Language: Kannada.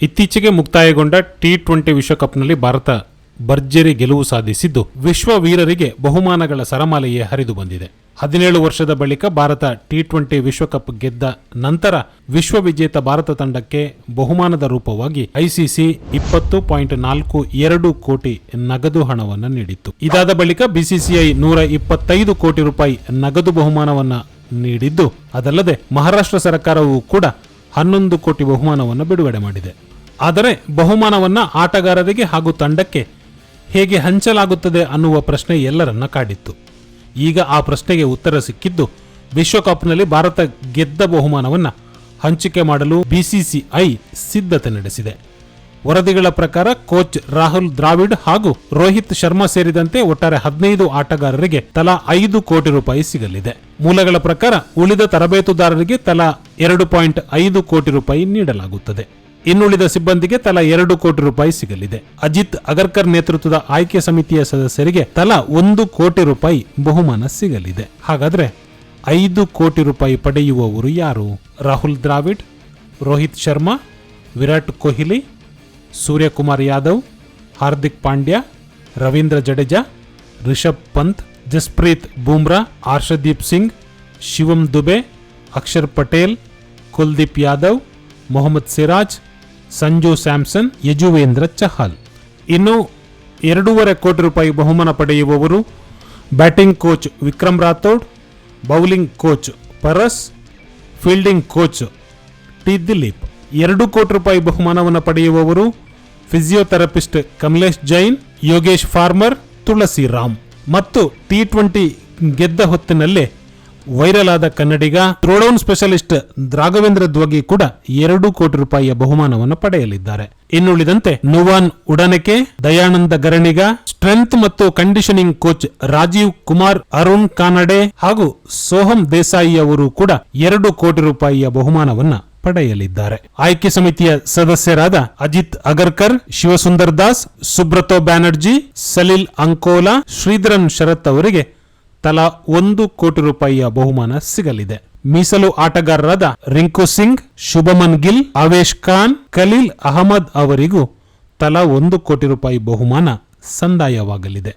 ಇತ್ತೀಚೆಗೆ ಮುಕ್ತಾಯಗೊಂಡ ಟಿ ಟ್ವೆಂಟಿ ವಿಶ್ವಕಪ್ನಲ್ಲಿ ಭಾರತ ಭರ್ಜರಿ ಗೆಲುವು ಸಾಧಿಸಿದ್ದು, ವಿಶ್ವ ವೀರರಿಗೆ ಬಹುಮಾನಗಳ ಸರಮಾಲೆಯೇ ಹರಿದು ಬಂದಿದೆ. ಹದಿನೇಳು ವರ್ಷದ ಬಳಿಕ ಭಾರತ ಟಿ ಟ್ವೆಂಟಿ ವಿಶ್ವಕಪ್ ಗೆದ್ದ ನಂತರ ವಿಶ್ವ ವಿಜೇತ ಭಾರತ ತಂಡಕ್ಕೆ ಬಹುಮಾನದ ರೂಪವಾಗಿ ಐಸಿಸಿ ಇಪ್ಪತ್ತು ಪಾಯಿಂಟ್ ನಾಲ್ಕು ಎರಡು ಕೋಟಿ ನಗದು ಹಣವನ್ನು ನೀಡಿತ್ತು. ಇದಾದ ಬಳಿಕ ಬಿಸಿಸಿಐ ನೂರ ಇಪ್ಪತ್ತೈದು ಕೋಟಿ ರೂಪಾಯಿ ನಗದು ಬಹುಮಾನವನ್ನು ನೀಡಿದ್ದು, ಅದಲ್ಲದೆ ಮಹಾರಾಷ್ಟ್ರ ಸರ್ಕಾರವು ಕೂಡ ಹನ್ನೊಂದು ಕೋಟಿ ಬಹುಮಾನವನ್ನು ಬಿಡುಗಡೆ ಮಾಡಿದೆ. ಆದರೆ ಬಹುಮಾನವನ್ನು ಆಟಗಾರರಿಗೆ ಹಾಗೂ ತಂಡಕ್ಕೆ ಹೇಗೆ ಹಂಚಲಾಗುತ್ತದೆ ಅನ್ನುವ ಪ್ರಶ್ನೆ ಎಲ್ಲರನ್ನ ಕಾಡಿತ್ತು. ಈಗ ಆ ಪ್ರಶ್ನೆಗೆ ಉತ್ತರ ಸಿಕ್ಕಿದ್ದು ವಿಶ್ವಕಪ್ನಲ್ಲಿ ಭಾರತ ಗೆದ್ದ ಬಹುಮಾನವನ್ನು ಹಂಚಿಕೆ ಮಾಡಲು ಬಿಸಿಸಿಐ ಸಿದ್ಧತೆ ನಡೆಸಿದೆ. ವರದಿಗಳ ಪ್ರಕಾರ ಕೋಚ್ ರಾಹುಲ್ ದ್ರಾವಿಡ್ ಹಾಗೂ ರೋಹಿತ್ ಶರ್ಮಾ ಸೇರಿದಂತೆ ಒಟ್ಟಾರೆ ಹದಿನೈದು ಆಟಗಾರರಿಗೆ ತಲಾ ಐದು ಕೋಟಿ ರೂಪಾಯಿ ಸಿಗಲಿದೆ. ಮೂಲಗಳ ಪ್ರಕಾರ ಉಳಿದ ತರಬೇತುದಾರರಿಗೆ ತಲಾ ಎರಡು ಪಾಯಿಂಟ್ ಐದು ಕೋಟಿ ರೂಪಾಯಿ ನೀಡಲಾಗುತ್ತದೆ. ಇನ್ನುಳಿದ ಸಿಬ್ಬಂದಿಗೆ ತಲಾ ಎರಡು ಕೋಟಿ ರೂಪಾಯಿ ಸಿಗಲಿದೆ. ಅಜಿತ್ ಅಗರ್ಕರ್ ನೇತೃತ್ವದ ಆಯ್ಕೆ ಸಮಿತಿಯ ಸದಸ್ಯರಿಗೆ ತಲಾ ಒಂದು ಕೋಟಿ ರೂಪಾಯಿ ಬಹುಮಾನ ಸಿಗಲಿದೆ. ಹಾಗಾದ್ರೆ ಐದು ಕೋಟಿ ರೂಪಾಯಿ ಪಡೆಯುವವರು ಯಾರು? ರಾಹುಲ್ ದ್ರಾವಿಡ್, ರೋಹಿತ್ ಶರ್ಮಾ, ವಿರಾಟ್ ಕೊಹ್ಲಿ ಸೂರ್ಯಕುಮಾರ್ ಯಾದವ್, ಹಾರ್ದಿಕ್ ಪಾಂಡ್ಯ, ರವೀಂದ್ರ ಜಡೇಜಾ, ರಿಷಬ್ ಪಂತ್, ಜಸ್ಪ್ರೀತ್ ಬೂಮ್ರಾ ಹರ್ಷದೀಪ್ ಸಿಂಗ್, ಶಿವಂ ದುಬೆ, ಅಕ್ಷರ್ ಪಟೇಲ್, ಕುಲ್ದೀಪ್ ಯಾದವ್, ಮೊಹಮ್ಮದ್ ಸಿರಾಜ್, ಸಂಜು ಸ್ಯಾಮ್ಸನ್, ಯಜುವೇಂದ್ರ ಚಹಲ್. ಇನ್ನು ಎರಡೂವರೆ ಕೋಟಿ ರೂಪಾಯಿ ಬಹುಮಾನ ಪಡೆಯುವವರು batting coach Vikram Rathore, bowling coach Paras, fielding coach T Dilip. ಎರಡು ಕೋಟಿ ರೂಪಾಯಿ ಬಹುಮಾನವನ್ನು ಪಡೆಯುವವರು ಫಿಸಿಯೋಥೆರಪಿಸ್ಟ್ ಕಮಲೇಶ್ ಜೈನ್, ಯೋಗೇಶ್ ಫಾರ್ಮರ್ ತುಳಸಿ ರಾಮ್ ಮತ್ತು ಟಿ ಟ್ವೆಂಟಿ ಗೆದ್ದ ಹೊತ್ತಿನಲ್ಲೇ ವೈರಲ್ ಆದ ಕನ್ನಡಿಗ, ಥ್ರೋಡೌನ್ ಸ್ಪೆಷಲಿಸ್ಟ್ ರಾಘವೇಂದ್ರ ದ್ವಗಿ ಕೂಡ ಎರಡು ಕೋಟಿ ರೂಪಾಯಿಯ ಬಹುಮಾನವನ್ನು ಪಡೆಯಲಿದ್ದಾರೆ. ಇನ್ನುಳಿದಂತೆ ನುವಾನ್ ಉಡನಕೆ, ದಯಾನಂದ ಗರಣಿಗ, ಸ್ಟ್ರೆಂತ್ ಮತ್ತು ಕಂಡೀಷನಿಂಗ್ ಕೋಚ್ ರಾಜೀವ್ ಕುಮಾರ್, ಅರುಣ್ ಕಾನಡೆ ಹಾಗೂ ಸೋಹಂ ದೇಸಾಯಿ ಅವರು ಕೂಡ ಎರಡು ಕೋಟಿ ರೂಪಾಯಿಯ ಬಹುಮಾನವನ್ನ ಪಡೆಯಲಿದ್ದಾರೆ. ಆಯ್ಕೆ ಸಮಿತಿಯ ಸದಸ್ಯರಾದ ಅಜಿತ್ ಅಗರ್ಕರ್, ಶಿವಸುಂದರ್ ದಾಸ್, ಸುಬ್ರತೋ ಬ್ಯಾನರ್ಜಿ, ಸಲೀಲ್ ಅಂಕೋಲಾ, ಶ್ರೀಧರನ್ ಶರತ್ ಅವರಿಗೆ ತಲಾ ಒಂದು ಕೋಟಿ ರೂಪಾಯಿಯ ಬಹುಮಾನ ಸಿಗಲಿದೆ. ಮೀಸಲು ಆಟಗಾರರಾದ ರಿಂಕು ಸಿಂಗ್, ಶುಭಮನ್ ಗಿಲ್ ಅವೇಶ್ ಖಾನ್, ಖಲೀಲ್ ಅಹಮದ್ ಅವರಿಗೂ ತಲಾ ಒಂದು ಕೋಟಿ ರೂಪಾಯಿ ಬಹುಮಾನ ಸಂದಾಯವಾಗಲಿದೆ.